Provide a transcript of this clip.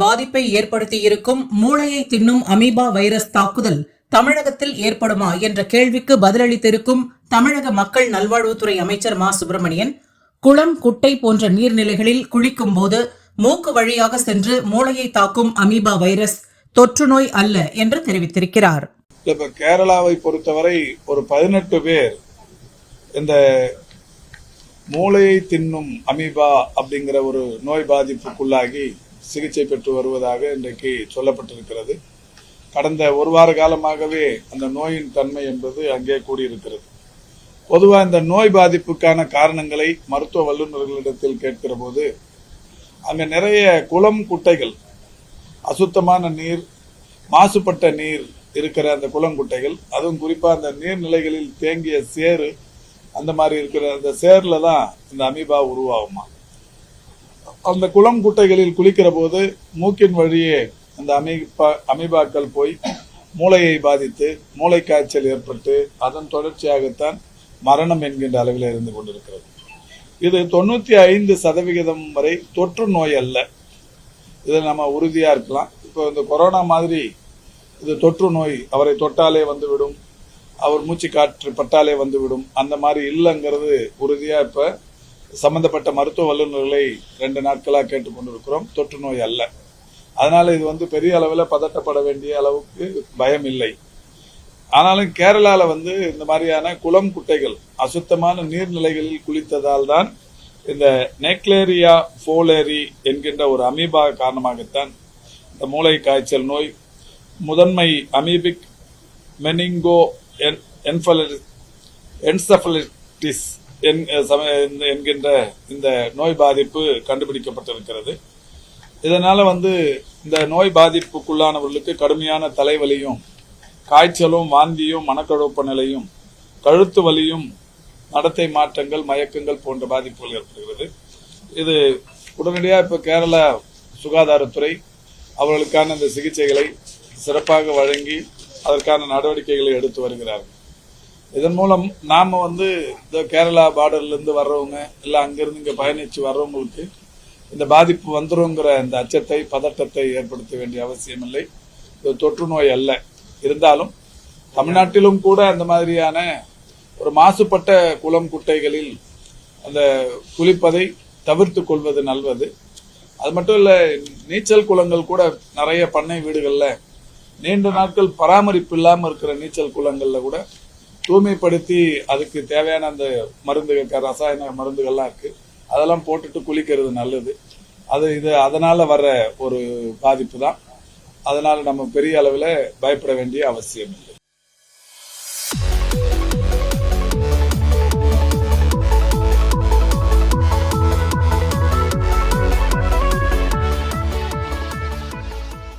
பாதிப்பை ஏற்படுத்தியிருக்கும் மூளையை தின்னும் அமீபா வைரஸ் தாக்குதல் தமிழகத்தில் ஏற்படுமா என்ற கேள்விக்கு பதிலளித்திருக்கும் தமிழக மக்கள் நல்வாழ்வுத்துறை அமைச்சர் மா சுப்பிரமணியன் குளம் குட்டை போன்ற நீர்நிலைகளில் குளிக்கும் போது மூக்கு வழியாக சென்று மூளையை தாக்கும் அமீபா வைரஸ் தொற்று நோய் அல்ல என்று தெரிவித்திருக்கிறார். இப்ப கேரளாவை பொறுத்தவரை ஒரு பதினெட்டு பேர் இந்த மூளையை தின்னும் அமீபா அப்படிங்கிற ஒரு நோய் பாதிப்புக்குள்ளாகி சிகிச்சை பெற்று வருவதாக இன்றைக்கு சொல்லப்பட்டிருக்கிறது. கடந்த ஒரு வார காலமாகவே அந்த நோயின் தன்மை என்பது அங்கே கூடியிருக்கிறது. பொதுவாக இந்த நோய் பாதிப்புக்கான காரணங்களை மருத்துவ வல்லுநர்களிடத்தில் கேட்கிற போது அங்க நிறைய குளம் குட்டைகள் அசுத்தமான நீர் மாசுபட்ட நீர் இருக்கிற அந்த குளங்குட்டைகள் அதுவும் குறிப்பா அந்த நீர்நிலைகளில் தேங்கிய சேறு அந்த மாதிரி இருக்கிற அந்த சேரில் தான் இந்த அமீபா உருவாகுமா? அந்த குளம் குட்டைகளில் குளிக்கிற போது மூக்கின் வழியே அந்த அமீபா அமீபாக்கள் போய் மூளையை பாதித்து மூளை காய்ச்சல் ஏற்பட்டு அதன் தொடர்ச்சியாகத்தான் மரணம் என்கின்ற அளவில் இருந்து கொண்டிருக்கிறது. இது தொண்ணூத்தி ஐந்து சதவிகிதம் வரை தொற்று நோய் அல்ல. இதில் நம்ம உறுதியாக இருக்கலாம். இப்போ இந்த கொரோனா மாதிரி இது தொற்று நோய் அவரை தொட்டாலே வந்துவிடும் அவர் மூச்சு காற்று பட்டாலே வந்துவிடும் அந்த மாதிரி இல்லைங்கிறது உறுதியாக இப்போ சம்பந்தப்பட்ட மருத்துவ வல்லுநர்களை ரெண்டு நாட்களாக கேட்டுக்கொண்டிருக்கிறோம் தொற்று நோய் அல்ல. அதனால் இது வந்து பெரிய அளவில் பதட்டப்பட வேண்டிய அளவுக்கு பயம் இல்லை. ஆனாலும் கேரளாவில் வந்து இந்த மாதிரியான குளம் குட்டைகள் அசுத்தமான நீர்நிலைகளில் குளித்ததால் தான் இந்த நெக்லேரியா ஃபோலேரி என்கின்ற ஒரு அமீபா காரணமாகத்தான் இந்த மூளை காய்ச்சல் நோய் முதன்மை அமீபிக் மெனிங்கோ என் என்ஃபலடிஸ் என்சஃபலிட்டிஸ் என்கின்ற இந்த நோய் பாதிப்பு கண்டுபிடிக்கப்பட்டிருக்கிறது. இதனால வந்து இந்த நோய் பாதிப்புக்குள்ளானவர்களுக்கு கடுமையான தலைவலியும் காய்ச்சலும் வாந்தியும் மனக்கழுப்பு நிலையும் கழுத்து வலியும் நடத்தை மாற்றங்கள் மயக்கங்கள் போன்ற பாதிப்புகள் ஏற்படுகிறது. இது உடனடியாக இப்போ கேரள சுகாதாரத்துறை அவர்களுக்கான இந்த சிகிச்சைகளை சிறப்பாக வழங்கி அதற்கான நடவடிக்கைகளை எடுத்து வருகிறார்கள். இதன் மூலம் நாம் வந்து இந்த கேரளா பார்டர்லேருந்து வர்றவங்க இல்லை அங்கேருந்து இங்கே பயணிச்சு வர்றவங்களுக்கு இந்த பாதிப்பு வந்துருங்கிற இந்த அச்சத்தை பதட்டத்தை ஏற்படுத்த வேண்டிய அவசியம் இல்லை. இது தொற்று நோய் அல்ல. இருந்தாலும் தமிழ்நாட்டிலும் கூட அந்த மாதிரியான ஒரு மாசுபட்ட குளம் குட்டைகளில் அந்த குளிப்பதை தவிர்த்து கொள்வது நல்லது. அது மட்டும் இல்லை நீச்சல் குளங்கள் கூட நிறைய பண்ணை வீடுகளில் நீண்ட நாட்கள் பராமரிப்பு இல்லாமல் இருக்கிற நீச்சல் குளங்களில் கூட தூய்மைப்படுத்தி அதுக்கு தேவையான அந்த மருந்துகள் ரசாயன மருந்துகள்லாம் இருக்கு. அதெல்லாம் போட்டுட்டு குளிக்கிறது நல்லது. அது இது அதனால வர்ற ஒரு பாதிப்பு தான். அதனால நம்ம பெரிய அளவில் பயப்பட வேண்டிய அவசியம் இல்லை.